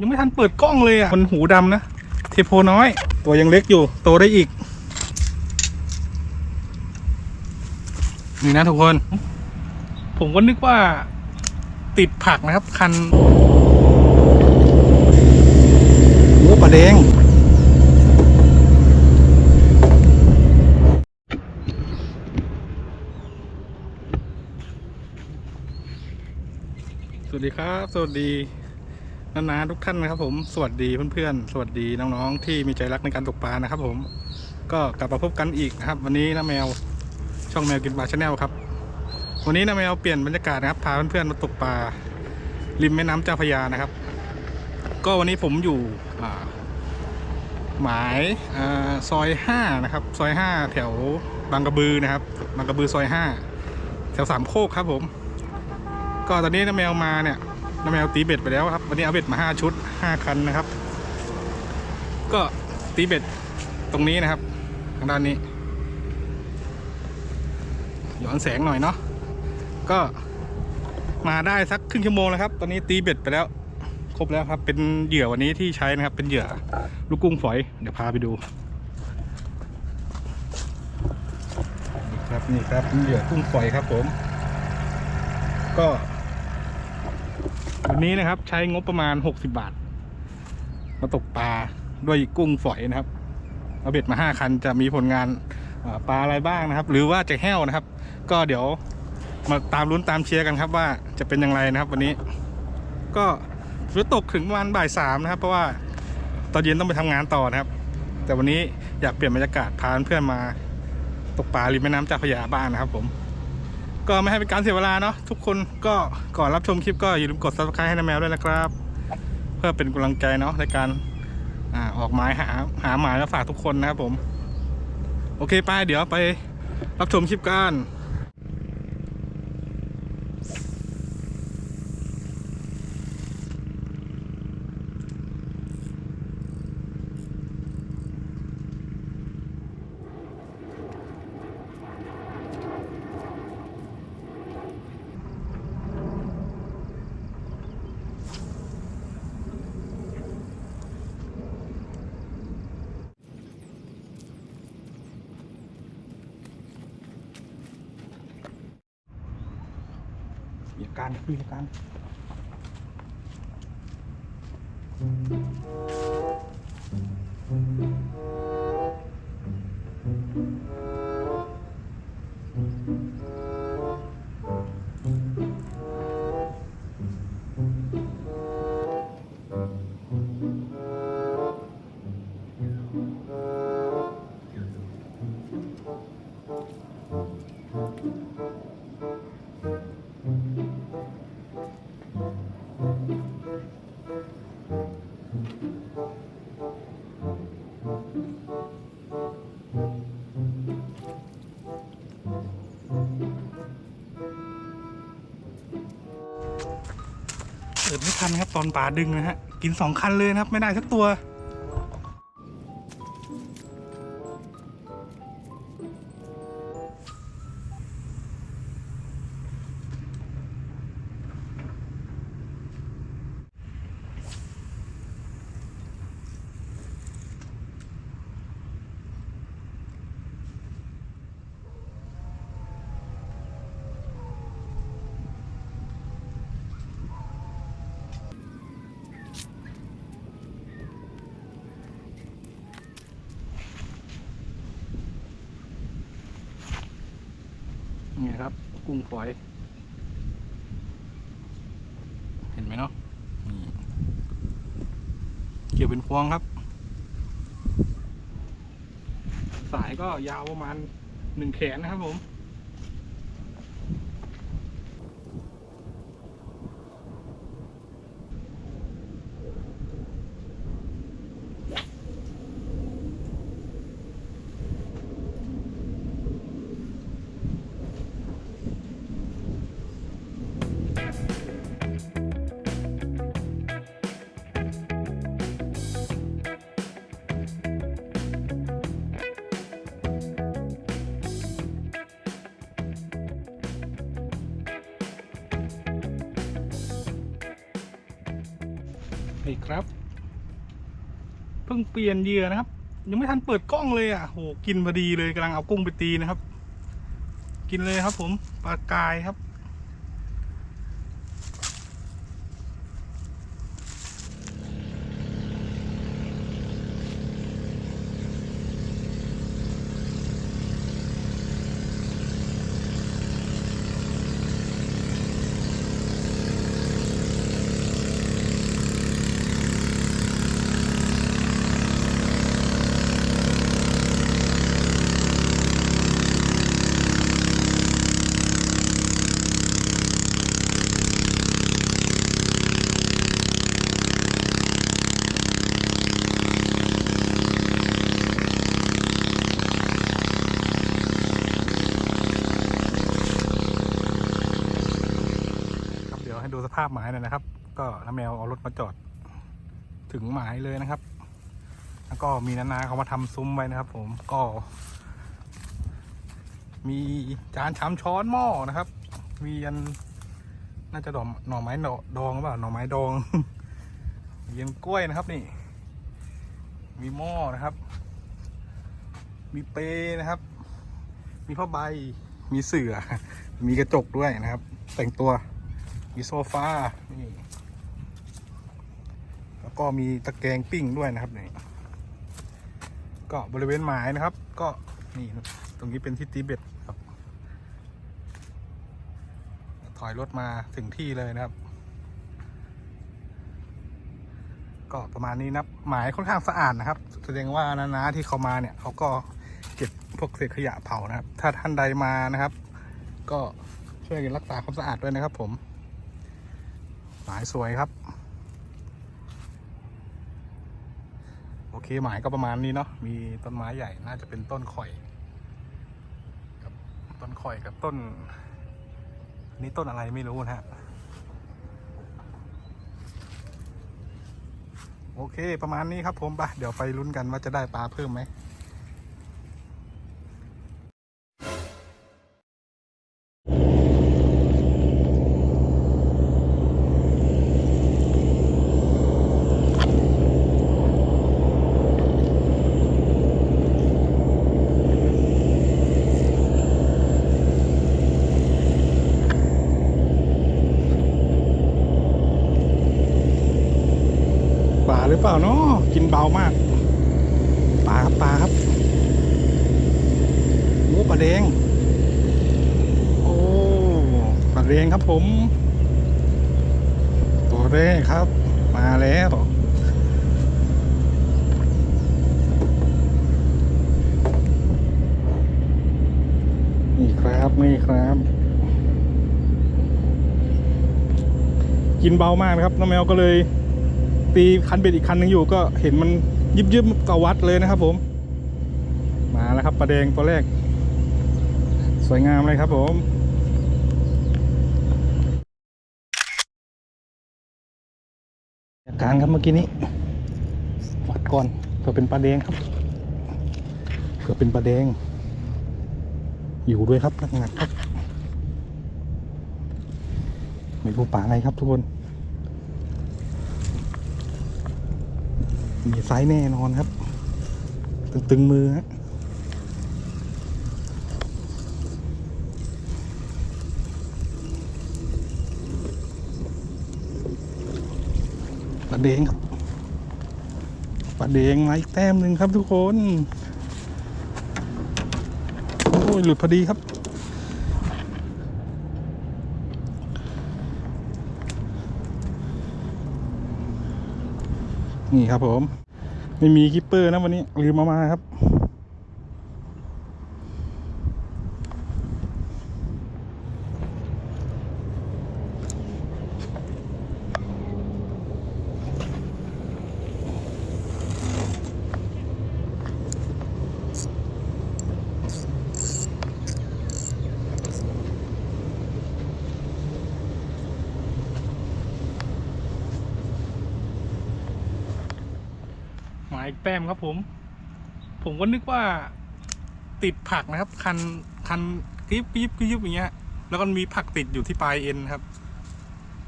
ยังไม่ทันเปิดกล้องเลยอะมันหูดำนะ เทโพน้อย ตัวยังเล็กอยู่ โตได้อีก นี่นะทุกคน ผมก็นึกว่าติดผักนะครับ คันโอ้ปลาแดงสวัสดีครับ สวัสดี นานาทุกท่านนะครับผมสวัสดีเพื่อนๆ สวัสดีน้องๆ ที่มีใจรักในการตกปลานะครับ ผม ก็กลับมาพบกันอีกนะครับ วันนี้น้าแมวช่องแมวกินปลาชาแนลครับ วันนี้น้าแมวเปลี่ยนบรรยากาศนะครับพาเพื่อนๆมาตกปลาริมแม่น้ำเจ้าพยานะครับ ก็วันนี้ผมอยู่หมายอซอยห้านะครับซอยห้าแถวบางกระบือนะครับบางกระบือซอยห้าแถวสามโคกครับผม ก็ตอนนี้น้าแมวมาเนี่ย น้าแมวตีเบ็ดไปแล้วครับ วันนี้เอาเบ็ดมา5ชุด5คันนะครับ ก็ตีเบ็ดตรงนี้นะครับ ทางด้านนี้ย้อนแสงหน่อยเนาะก็มาได้สักครึ่งชั่วโมงแล้วครับ ตอนนี้ตีเบ็ดไปแล้วครบแล้วครับ เป็นเหยื่อวันนี้ที่ใช้นะครับ เป็นเหยื่อลูกกุ้งฝอย เดี๋ยวพาไปดูนี่ครับนี่ครับเป็นเหยื่อกุ้งฝอยครับผม ก็ วันนี้นะครับใช้งบประมาณ 60 บาท มาตกปลาด้วยกุ้งฝอยนะครับเอาเบ็ดมา 5 คันจะมีผลงานปลาอะไรบ้างนะครับ หรือว่าจะแห้วนะครับ ก็เดี๋ยวมาตามลุ้นตามเชียร์กันครับว่าจะเป็นอย่างไรนะครับ วันนี้ ก็ฝนตกถึงประมาณบ่ายสามนะครับ เพราะว่าตอนเย็นต้องไปทำงานต่อนะครับ แต่วันนี้อยากเปลี่ยนบรรยากาศพาเพื่อนมาตกปลาริมแม่น้ำเจ้าพระยาบ้างนะครับผม ก็ไม่ให้เป็นการเสียเวลาเนาะทุกคนก็ก่อนรับชมคลิปก็อย่าลืมกด subscribe ให้น้าแมวด้วยนะครับ เพื่อเป็นกำลังใจเนาะในการอ่าออกหมายหาหาหมายแล้วฝากทุกคนนะครับผม โอเคไปเดี๋ยวไปรับชมคลิปกัน การมีอากา เปิดไม่ทันครับตอนป่าดึงนะฮะ กินสองคันเลยนะครับ ไม่ได้สักตัว นี่ครับ กุ้งฝอย เห็นไหมเนาะนี่เกี่ยวเป็นพวงครับ สายก็ยาวประมาณหนึ่งแขนนะครับผมีครับ เพิ่งเปลี่ยนเหยื่อนะครับ ยังไม่ทันเปิดกล้องเลยอะโหกินพอดีเลยกำลังเอากุ้งไปตีนะครับ กินเลยครับผมปลากายครับ สภาพหมายหน่อยนะครับ ก็น้าแมวเอารถมาจอดถึงหมายเลยนะครับ แล้วก็มีนานาเขามาทำซุ้มไว้นะครับ ผมก็ มีจานชามช้อนหม้อนะครับ มีอันน่าจะดอกหน่อไม้ดอดองหรือเปล่าหน่อไม้ดองมีอันกล้วยนะครับนี่ มีหม้อนะครับ มีเปร์นะครับ มีผ้าใบมีเสื่อมีกระจกด้วยนะครับ แต่งตัว มีโซฟา นี่ แล้วก็มีตะแกรงปิ้งด้วยนะครับนี่ก็บริเวณหมายนะครับ ก็นี่ตรงนี้เป็นที่ตีเบ็ดครับ ถอยรถมาถึงที่เลยนะครับ ก็ประมาณนี้นับหมายค่อนข้างสะอาดนะครับ แสดงว่านาๆที่เขามาเนี่ยเขาก็เก็บพวกเศษขยะเผานะครับ ถ้าท่านใดมานะครับ ก็ช่วยกันรักษาความสะอาดด้วยนะครับผม หมายสวยครับ โอเคหมายก็ประมาณนี้เนาะมีต้นไม้ใหญ่น่าจะเป็นต้นข่อยกับต้นข่อยกับต้นนี่ต้นอะไรไม่รู้นะฮะโอเค ประมาณนี้ครับผมไปเดี๋ยวไปลุ้นกันว่าจะได้ปลาเพิ่มไหม ปลาหรือเปล่าเนาะกินเบามาก ปลาครับปลาครับโอ้ปลาแดง โอ้ปลาแดงครับ ผม ตัวแรกครับ มาแล้วนี่ครับนี่ครับ กินเบามากนะครับน้องแมวก็เลยตีคันเบ็ดอีกคันหนึ่งอยู่ก็เห็นมันยิบยิบๆกับวัดเลยนะครับผม มาแล้วครับปลาแดงตัวแรก สวยงามเลยครับผม อาการครับเมื่อกี้นี้วัดก่อนเผื่อเป็นปลาแดงครับเผื่อเป็นปลาแดง อยู่ด้วยครับหนักๆครับไม่รู้ปลาอะไรครับทุกคน มีไซส์แน่นอนครับ ตึงๆมือฮะ ปลาเดงครับปลาเดงมาอีกแต้มหนึ่งครับทุกคน โอ้ยหลุดพอดีครับ นี่ครับผม ไม่มีคิปเปอร์นะวันนี้ลืมมามาครับ มายแต้มครับผม ผมก็นึกว่าติดผักนะครับ คันคันกริบกริบกริบอย่างเงี้ย แล้วก็มีผักติดอยู่ที่ปลายเอ็นครับ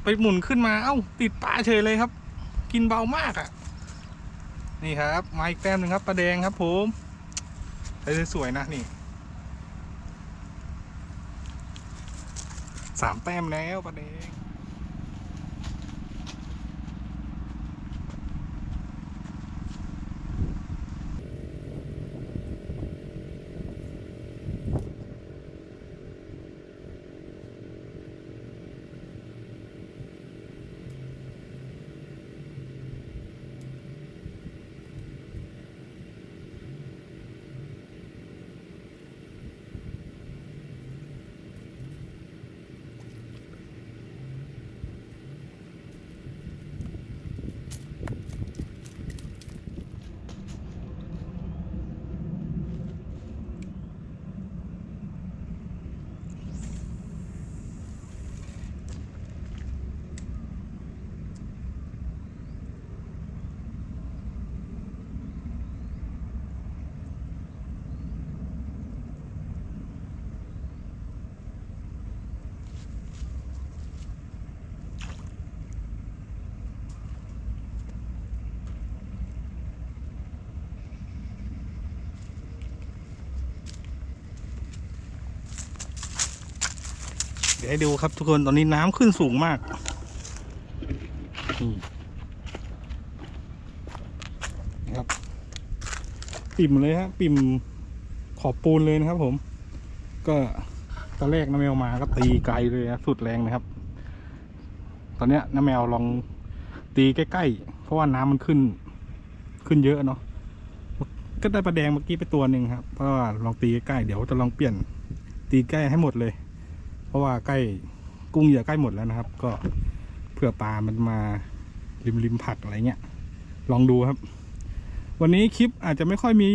ไปหมุนขึ้นมาเอ้า ติดปลาเฉยเลยครับ กินเบามากอะ นี่ครับมาอีกแต้มหนึ่งครับปลาแดงครับผมสวยๆนะนี่สามแต้มแล้วปลาแดง ดี๋ยวให้ดูครับทุกคนตอนนี้น้ำขึ้นสูงมากนี่นะครับ ปิ่มเลยฮะปิ่มขอบปูนเลยนะครับ ผม ก็ตอนแรกน้าแมวมาก็ตีไกลเลยนะสุดแรงนะครับ ตอนเนี้ยน้าแมวลองตีใกล้ๆเพราะว่าน้ำมันขึ้น ขึ้นเยอะเนาะก็ได้ปลาแดงเมื่อกี้ไปตัวหนึ่งครับเพราะว่าลองตีใกล้ๆเดี๋ยวจะลองเปลี่ยนตีใกล้ให้หมดเลยเพ ราะว่าใกล้กุ้งเหยื่อใกล้หมดแล้วนะครับ ก็เผื่อปลามันมาริมริมผักอะไรเงี้ย ลองดูครับ วันนี้คลิปอาจจะไม่ค่อยมี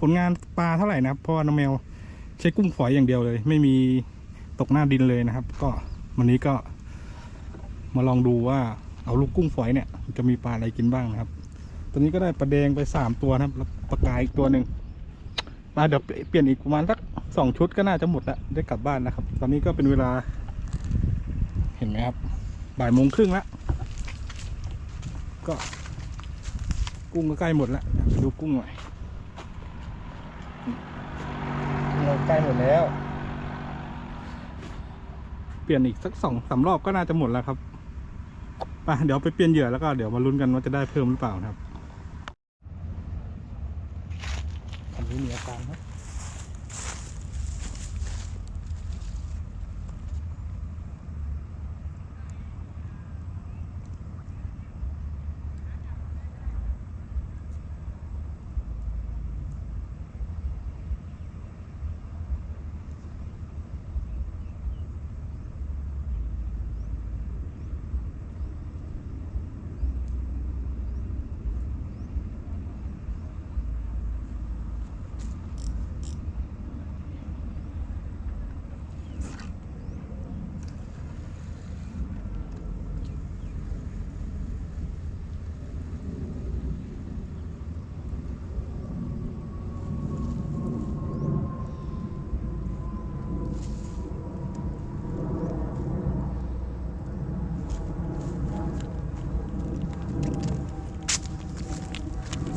ผลงานปลาเท่าไหร่นะครับเพราะน้องแมวใช้กุ้งฝอยอย่างเดียวเลย ไม่มีตกหน้าดินเลยนะครับ ก็วันนี้ก็ มาลองดูว่าเอาลูกกุ้งฝอยเนี่ย จะมีปลาอะไรกินบ้างนะครับตอนนี้ก็ได้ปลาแดงไปสามตัวนะครับแล้วปลากายอีกตัวหนึ่งมาเดี๋ยวเปลี่ยนอีกประมาณสัก สองชุดก็น่าจะหมดละได้กลับบ้านนะครับ ตอนนี้ก็เป็นเวลา เห็นไหมครับ บ่ายโมงครึ่งละก็ กุ้งก็ใกล้หมดแล้วไปดูกุ้งหน่อยกุ้งเราใกล้หมดแล้ว เปลี่ยนอีกสักสองสามรอบก็น่าจะหมดแล้วครับไปเดี๋ยวไปเปลี่ยนเหยื่อแล้วก็เดี๋ยวมาลุ้นกันว่าจะได้เพิ่มหรือเปล่านะครับคันนี้มีอาการครับ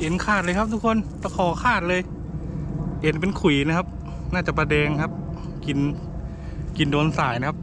เอ็นขาดเลยครับทุกคนตะขอขาดเลย เอ็นเป็นขุยนะครับ น่าจะปลาแดงครับ กินกินโดนสายนะครับ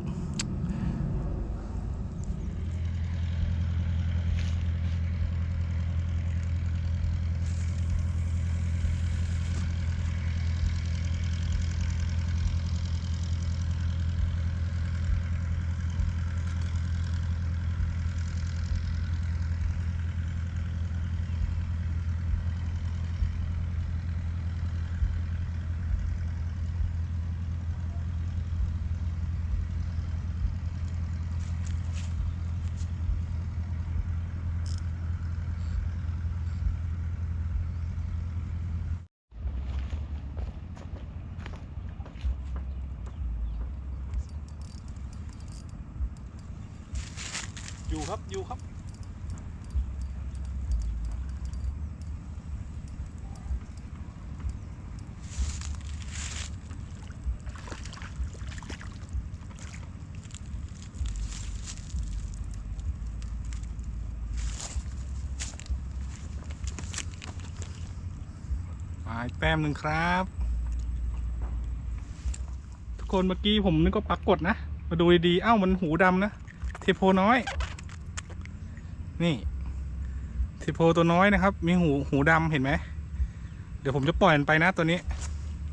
อยู่ครับ อยู่ครับ มาอีแป้มหนึ่งครับ ทุกคนเมื่อกี้ผมนึกว่าปักกดนะ มาดูดีๆ เอ้ามันหูดำนะ เทโพน้อย นี่สิโพตัวน้อยนะครับ มีหูหูดำเห็นไหม เดี๋ยวผมจะปล่อยมันไปนะตัวนี้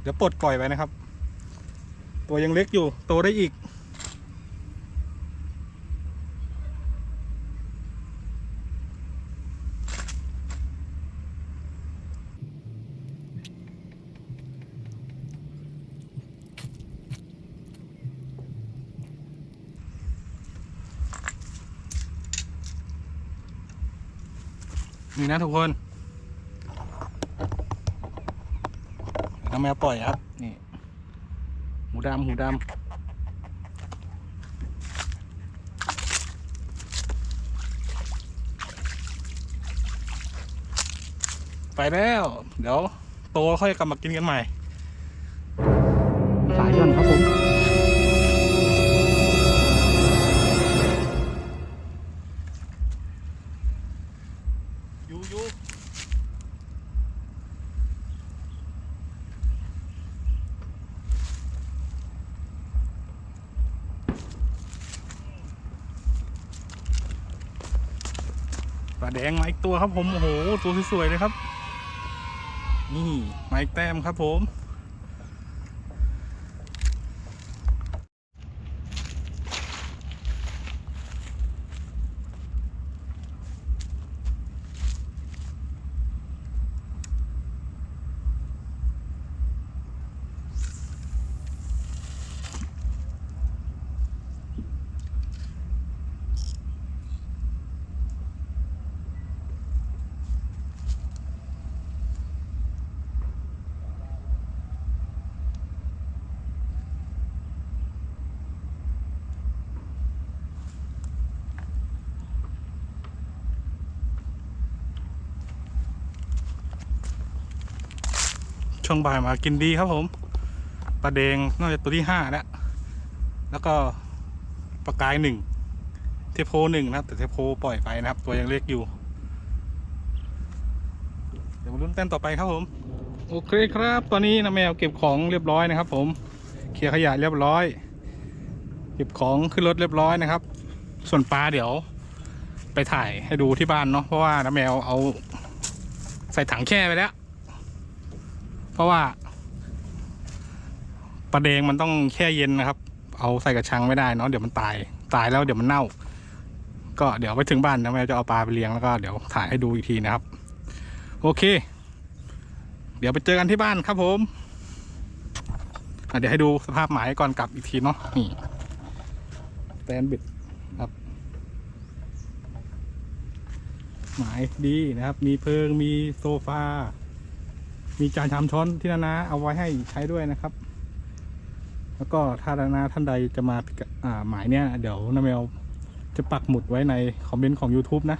เดี๋ยวปลดปล่อยไปนะครับ ตัวยังเล็กอยู่ โตได้อีก นี่นะทุกคนน้ำแมวปล่อยครับ นี่ หูดำหูดำไปแล้ว เดี๋ยว โตค่อยกลับมากินกันใหม่ ครับผมโอ้โหตัวสวยๆเลยครับ นี่ไมค์แต้มครับผม ช่วงบ่ายมากินดีครับผมปลาแดงน่าจะตัวที่ห้าแล้วแล้วก็ปลากายหนึ่งเทโพหนึ่งนะครับแต่เทโพปล่อยไปนะครับ ตัวยังเล็กอยู่ เดี๋ยวมาลุ้นแต้มต่อไปครับผม โอเคครับ ตอนนี้นะแมวเก็บของเรียบร้อยนะครับ ผมเคลียร์ขยะเรียบร้อย เก็บของขึ้นรถเรียบร้อยนะครับ ส่วนปลาเดี๋ยว ไปถ่ายให้ดูที่บ้านเนาะเพราะว่าน้าแมวเอา ใส่ถังแช่ไปแล้ว เพราะว่าปลาแดงมันต้องแช่เย็นนะครับ เอาใส่กระชังไม่ได้เนาะเดี๋ยวมันตายตายแล้วเดี๋ยวมันเน่า ก็เดี๋ยวไปถึงบ้านนะแม่จะเอาปลาไปเลี้ยงแล้วก็เดี๋ยวถ่ายให้ดูอีกทีนะครับ โอเค เดี๋ยวไปเจอกันที่บ้านครับผมเดี๋ยวให้ดูสภาพหมายก่อนกลับอีกทีเนาะนี่แตนบิดครับ หมายดีนะครับ มีเพิงมีโซฟา มีจานชามช้อนที่นานาเอาไว้ให้ใช้ด้วยนะครับ แล้วก็ถ้านานาท่านใดจะมาอ่าหมายเนี้ยเดี๋ยวนาเมลจะปักหมุดไว้ในคอมเมนต์ของ YouTube นะ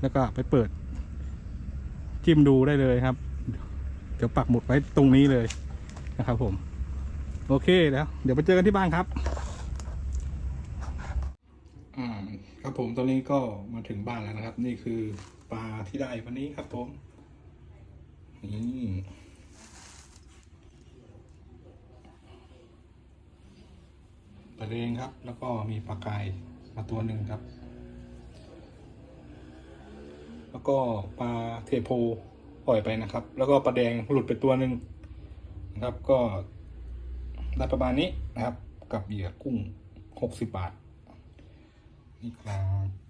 แล้วก็ไปเปิด จิ้มดูได้เลยครับ เดี๋ยวปักหมุดไว้ตรงนี้เลยนะครับผม โอเคแล้วเดี๋ยวไปเจอกันที่บ้านครับอ่าครับผมตอนนี้ก็มาถึงบ้านแล้วนะครับ นี่คือปลาที่ได้วันนี้ครับผม นี่ปลาเรงครับ แล้วก็มีปลากายมาตัวหนึ่งครับ แล้วก็ปลาเทโพปล่อยไปนะครับ แล้วก็ปลาแดงหลุดไปตัวหนึ่งนะครับ ก็ได้ประมาณนี้นะครับ กับเหยื่อกุ้งหกสิบบาท นี่ครับ